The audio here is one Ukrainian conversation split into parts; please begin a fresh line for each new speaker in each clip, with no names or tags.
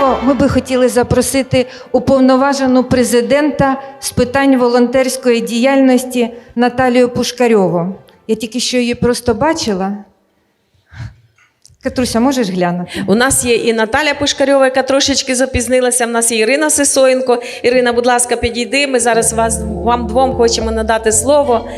слово, ми би хотіли запросити уповноважену президента з питань волонтерської діяльності Наталію Пушкарьову. Я тільки що її просто бачила. Катруся, можеш глянути?
У нас є і Наталя Пушкарьова, яка трошечки запізнилася. У нас є Ірина Сисоєнко. Ірина, будь ласка, підійди. Ми зараз вас вам двом хочемо надати слово,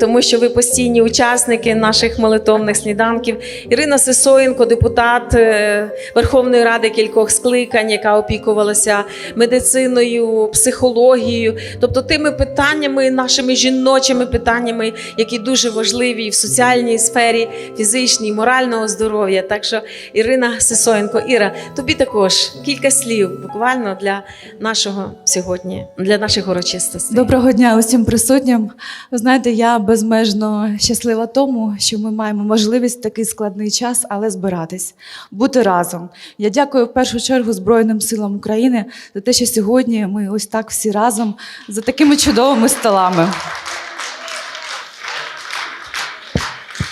тому що ви постійні учасники наших молитовних сніданків. Ірина Сисоєнко, депутат е, Верховної Ради кількох скликань, яка опікувалася медициною, психологією, тобто тими питаннями, нашими жіночими питаннями, які дуже важливі в соціальній сфері, фізичній, морального здоров'я. Так що Ірина Сисоєнко, Іра, тобі також кілька слів буквально для нашого сьогодні, для наших урочистостей.
Доброго дня усім присутнім. Ви знаєте, я безмежно щаслива тому, що ми маємо можливість в такий складний час, але збиратись, бути разом. Я дякую в першу чергу Збройним силам України за те, що сьогодні ми ось так всі разом за такими чудовими столами.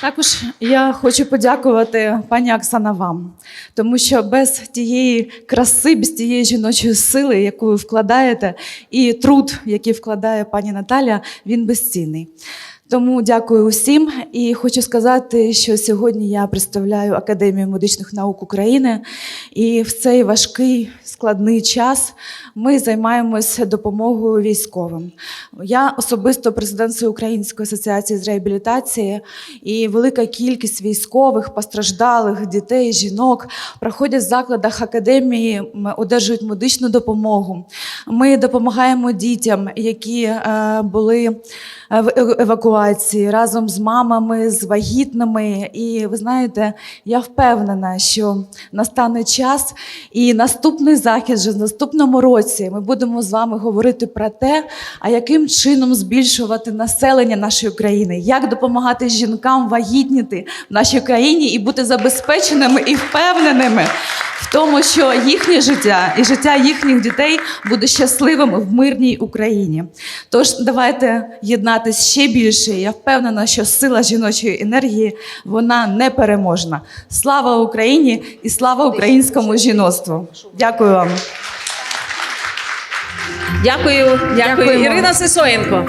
Також я хочу подякувати пані Оксана вам, тому що без тієї краси, без тієї жіночої сили, яку ви вкладаєте, і труд, який вкладає пані Наталя, він безцінний. Тому дякую усім і хочу сказати, що сьогодні я представляю Академію медичних наук України, і в цей важкий складний час ми займаємося допомогою військовим. Я особисто президент Української асоціації з реабілітації, і велика кількість військових, постраждалих дітей, жінок проходять в закладах академії, одержують медичну допомогу. Ми допомагаємо дітям, які е, були е, в е- евакуації разом з мамами, з вагітними. І ви знаєте, я впевнена, що настане час, і наступний захід вже в наступному році ми будемо з вами говорити про те, а яким чином збільшувати населення нашої країни, як допомагати жінкам вагітніти в нашій країні і бути забезпеченими і впевненими тому, що їхнє життя і життя їхніх дітей буде щасливим в мирній Україні. Тож давайте єднатися ще більше. Я впевнена, що сила жіночої енергії вона непереможна. Слава Україні і слава українському жіноцтву. Дякую вам.
Дякую, дякую. Ірина Сисоєнко.